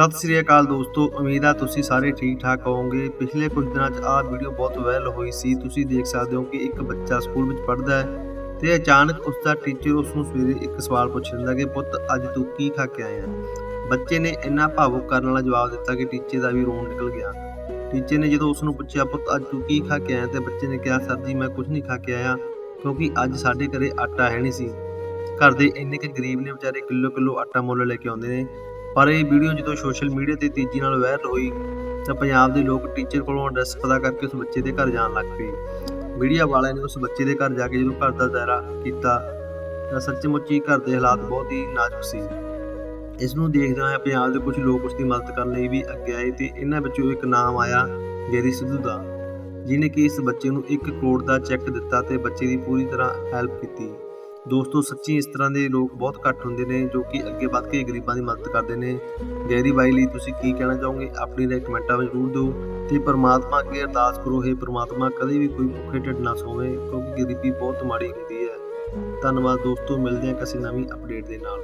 ਸਤਿ ਸ੍ਰੀ ਅਕਾਲ ਦੋਸਤੋ, ਉਮੀਦ ਆ ਤੁਸੀਂ ਸਾਰੇ ਠੀਕ ਠਾਕ ਹੋਵੋਗੇ। ਪਿਛਲੇ ਕੁਝ ਦਿਨਾਂ 'ਚ ਆਹ ਵੀਡੀਓ ਬਹੁਤ ਵਾਇਰਲ ਹੋਈ ਸੀ। ਤੁਸੀਂ ਦੇਖ ਸਕਦੇ ਹੋ ਕਿ ਇੱਕ ਬੱਚਾ ਸਕੂਲ ਵਿੱਚ ਪੜ੍ਹਦਾ ਹੈ ਤੇ ਅਚਾਨਕ ਉਸ ਦਾ ਟੀਚਰ ਉਸ ਨੂੰ ਸਵੇਰੇ ਇੱਕ ਸਵਾਲ ਪੁੱਛ ਲੈਂਦਾ ਕਿ, ਪੁੱਤ, ਅੱਜ ਤੂੰ ਕੀ ਖਾ ਕੇ ਆਇਆ? ਬੱਚੇ ਨੇ ਇੰਨਾ ਭਾਵੁਕ ਕਰਨ ਵਾਲਾ ਜਵਾਬ ਦਿੱਤਾ ਕਿ ਟੀਚਰ ਦਾ ਵੀ ਰੋਣ ਨਿਕਲ ਗਿਆ। ਟੀਚਰ ਨੇ ਜਦੋਂ ਉਸ ਨੂੰ ਪੁੱਛਿਆ, ਪੁੱਤ, ਅੱਜ ਤੂੰ ਕੀ ਖਾ ਕੇ ਆਇਆ? ਤੇ ਬੱਚੇ ਨੇ ਕਿਹਾ, ਸਰ ਜੀ, ਮੈਂ ਕੁਝ ਨਹੀਂ ਖਾ ਕੇ ਆਇਆ, ਕਿਉਂਕਿ ਅੱਜ ਸਾਡੇ ਘਰੇ ਆਟਾ ਹੈ ਨਹੀਂ ਸੀ। ਘਰ ਦੇ ਇੰਨੇ ਕਿ ਗਰੀਬ ਨੇ ਵਿਚਾਰੇ ਕਿਲੋ ਕਿਲੋ ਆਟਾ ਮੁੱਲ ਲੈ ਕੇ ਆਉਂਦੇ ਨੇ। ਪਰ ਇਹ ਵੀਡੀਓ ਜਦੋਂ ਸੋਸ਼ਲ ਮੀਡੀਆ ਤੇ ਤੇਜ਼ੀ ਨਾਲ ਵਾਇਰਲ ਹੋਈ ਤਾਂ ਪੰਜਾਬ ਦੇ ਲੋਕ ਟੀਚਰ ਕੋਲੋਂ ਐਡਰੈਸ ਪਤਾ ਕਰਕੇ ਉਸ ਬੱਚੇ ਦੇ ਘਰ ਜਾਣ ਲੱਗ ਪਏ। ਮੀਡੀਆ ਵਾਲਿਆਂ ਨੇ ਉਸ ਬੱਚੇ ਦੇ ਘਰ ਜਾ ਕੇ ਜਦੋਂ ਘਰ ਦਾ ਦਾਇਰਾ ਕੀਤਾ ਤਾਂ ਸੱਚਮੁੱਚ ਹੀ ਘਰ ਦੇ ਹਾਲਾਤ ਬਹੁਤ ਹੀ ਨਾਜ਼ੁਕ ਸੀ। ਇਸ ਨੂੰ ਦੇਖਦੇ ਹੋਏ ਪੰਜਾਬ ਦੇ ਕੁਝ ਲੋਕ ਉਸ ਦੀ ਮਦਦ ਕਰਨ ਲਈ ਵੀ ਅੱਗੇ ਆਏ ਤੇ ਇਹਨਾਂ ਵਿੱਚੋਂ ਇੱਕ ਨਾਮ ਆਇਆ, ਗੈਰੀ ਸਿੱਧੂ ਦਾ ਜਿਨੇ ਕਿ ਇਸ ਬੱਚੇ ਨੂੰ 1 ਕਰੋੜ ਦਾ ਚੈੱਕ ਦਿੱਤਾ ਤੇ ਬੱਚੇ ਦੀ ਪੂਰੀ ਤਰ੍ਹਾਂ ਹੈਲਪ ਕੀਤੀ। ਦੋਸਤੋ, ਸੱਚੀ ਇਸ ਤਰ੍ਹਾਂ ਦੇ ਲੋਕ ਬਹੁਤ ਘੱਟ ਹੁੰਦੇ ਨੇ ਜੋ ਕਿ ਅੱਗੇ ਵੱਧ ਕੇ ਗਰੀਬਾਂ ਦੀ ਮਦਦ ਕਰਦੇ ਨੇ। ਗੈਰੀ ਬਾਈ ਲਈ ਤੁਸੀਂ ਕੀ ਕਹਿਣਾ ਚਾਹੋਗੇ? ਆਪਣੀ ਰਾਏ ਕਮੈਂਟਾਂ ਵਿੱਚ ਜ਼ਰੂਰ ਦਿਓ। ਤੇ ਪਰਮਾਤਮਾ ਅੱਗੇ ਅਰਦਾਸ ਕਰੋ, ਹੈ ਪਰਮਾਤਮਾ, ਕਦੇ ਵੀ ਕੋਈ ਭੁੱਖੇ ਢਿੱਡ ਨਾ ਸੋਵੇ, ਕਿਉਂਕਿ ਗਰੀਬੀ ਬਹੁਤ ਮਾੜੀ ਹੁੰਦੀ ਹੈ। ਧੰਨਵਾਦ ਦੋਸਤੋ, ਮਿਲਦੇ ਹਾਂ ਕਿਸੇ ਨਵੀਂ ਅਪਡੇਟ ਦੇ ਨਾਲ।